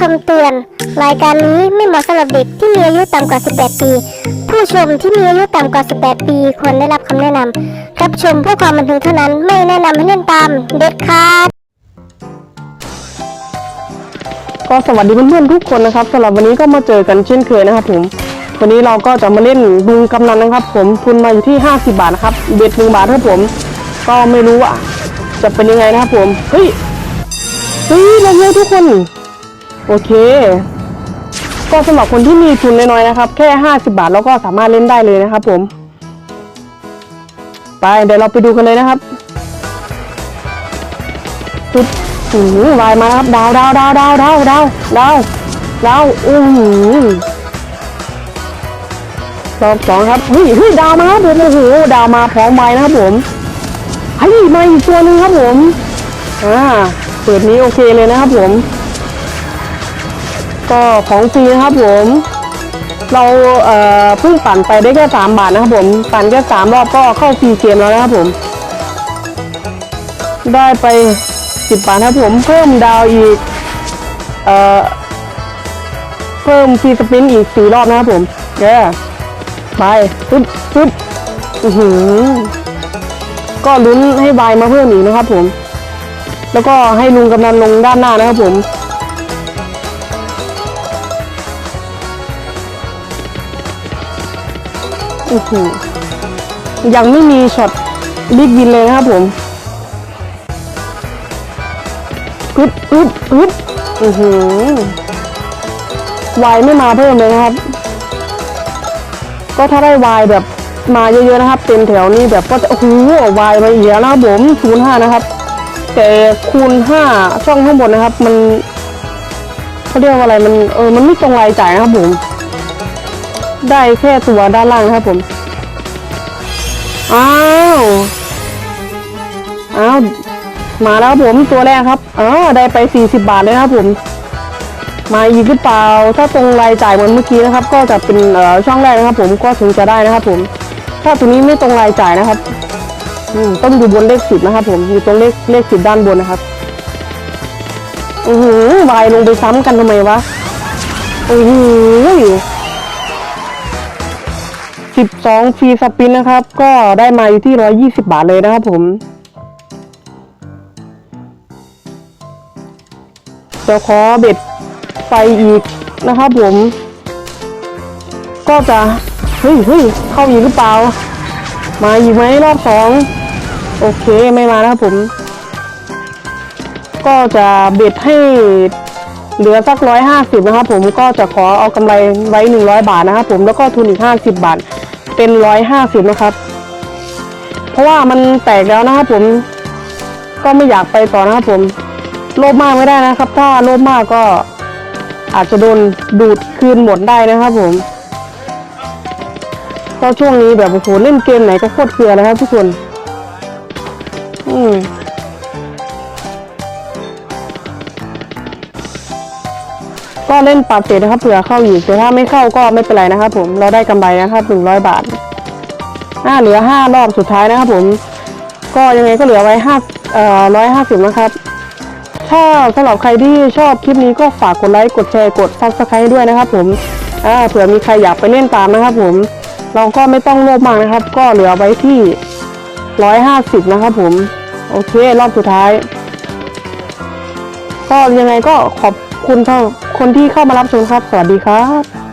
คำเตือน รายการนี้ไม่เหมาะสำหรับเด็กที่มีอายุต่ำกว่า 18 ปี ผู้ชมที่มีอายุต่ำกว่า 18 ปีควรได้รับคำแนะนำรับชมเพื่อความบันเทิงเท่านั้นไม่แนะนำให้เล่นตามเด็ดขาด ก็สวัสดีเพื่อนๆทุกคนนะครับสำหรับวันนี้ก็มาเจอกันเช่นเคยนะครับผมวันนี้เราก็จะมาเล่นลุงกำนันนะครับ ผมทุนมาอยู่ที่ 50 บาทนะครับเบ็ดหนึ่งบาทครับผม ก็ไม่รู้ว่าจะเป็นยังไงนะครับผมเฮ้ยเฮ้ยเราเยอะทุกคน โอเค ก็สำหรับคนที่มีทุนน้อยๆนะครับ แค่ 50 บาทเราก็สามารถเล่นได้เลยนะครับ ผม ไปเดี๋ยวเราไปดูกันเลยนะครับปึ๊บหือวายมาครับดาวดาวดาวดาวดาวดาวดาวดาวอือหือรอบสองครับเฮ้ยเฮ้ยดาวมาครับผมโอ้โหดาวมาพร้อมไม้นะครับผมเฮ้ยมาอีกตัวหนึ่งครับผมอ่าเปิดนี้โอเคเลยนะครับผม ก็ของฟรีนะครับผม เราเอ่อเพิ่งปั่นไปได้แค่สามบาทนะครับผมปั่นแค่สามรอบก็เข้าฟรีเกมแล้วนะครับผม ได้ไปสิบบาทครับผมเพิ่มดาวอีกเอ่อเพิ่มฟรีสปินอีกสี่รอบนะครับผมเย้ไปปึ๊บปึ๊บอือหือก็ลุ้นให้บมาเพิ่มอีกนะครับผม แล้วก็ให้ลุงกำนันลงด้านหน้านะครับผม อือหือยังไม่มีช็อตบิ๊กวินเลยนะครับผมอึ๊บอึ๊บอึ๊บอือหือวายไม่มาเพิ่มเลยนะครับ ก็ถ้าได้วายแบบมาเยอะๆนะครับ เต็มแถวนี้แบบก็จะโอ้โหวายมาอีกแล้วนะครับผมศูนย์ห้านะครับ แต่คูณห้าช่องข้างบนนะครับ มันเขาเรียกว่าอะไรมันเออมันไม่ตรงรายจ่ายนะครับผม ได้แค่ตัวด้านล่างครับผม อ้าว อ้าว มาแล้วผมตัวแรกครับอ๋อได้ไป 40 บาทเลยครับผม มาอีกหรือเปล่า ถ้าตรงรายจ่ายเหมือนเมื่อกี้นะครับ ก็จะเป็นเอ่อช่องแรกนะครับผมก็ถึงจะได้นะครับผม ถ้าตัวนี้ไม่ตรงรายจ่ายนะครับอืมต้องอยู่บนเลขสิบนะครับ ผมอยู่ตรงเลขเลขสิบด้านบนนะครับอือหือวายลงไปซ้ำกันทำไมวะอือหือ สิบสองฟรีสปินนะครับ ก็ได้มาอยู่ที่ร้อยยี่สิบาทเลยนะครับผมเดี๋ยวขอเบ็ดไปอีกนะครับผม ก็จะเฮ้ยเฮ้ยเข้าอีกหรือเปล่า มาอีกไหมรอบสองโอเคไม่มานะครับผม ก็จะเบ็ดให้เหลือสักร้อยห้าสิบนะครับผมก็จะขอเอากำไรไว้หนึ่งร้อยบาทนะครับผมแล้วก็ทุนอีกห้าสิบบาท เป็นร้อยห้าสิบนะครับ เพราะว่ามันแตกแล้วนะครับผม ก็ไม่อยากไปต่อนะครับผมโลภมากไม่ได้นะครับ ถ้าโลภมากก็อาจจะโดนดูดคืนหมดได้นะครับผมเพราะช่วงนี้แบบโอ้โหเล่นเกมไหนก็โคตรเกลือนะครับทุกคน อืม ก็เล่นปรับเศษนะครับเผื่อเข้าอีกแต่ถ้าไม่เข้าก็ไม่เป็นไรนะครับผมเราได้กำไรนะครับหนึ่งร้อยบาทอ่าเหลือห้ารอบสุดท้ายนะครับผม ก็ยังไงก็เหลือไว้ห้าเอ่อร้อยห้าสิบนะครับ ถ้าสำหรับใครที่ชอบคลิปนี้ก็ฝากกดไลค์กดแชร์กด subscribe ด้วยนะครับผมอ่าเผื่อมีใครอยากไปเล่นตามนะครับผม เราก็ไม่ต้องโลภมากนะครับ ก็เหลือไว้ที่ร้อยห้าสิบนะครับผม โอเครอบสุดท้าย ก็ยังไงก็ขอบ คุณเข้าคนที่เข้ามารับชมครับ สวัสดีครับ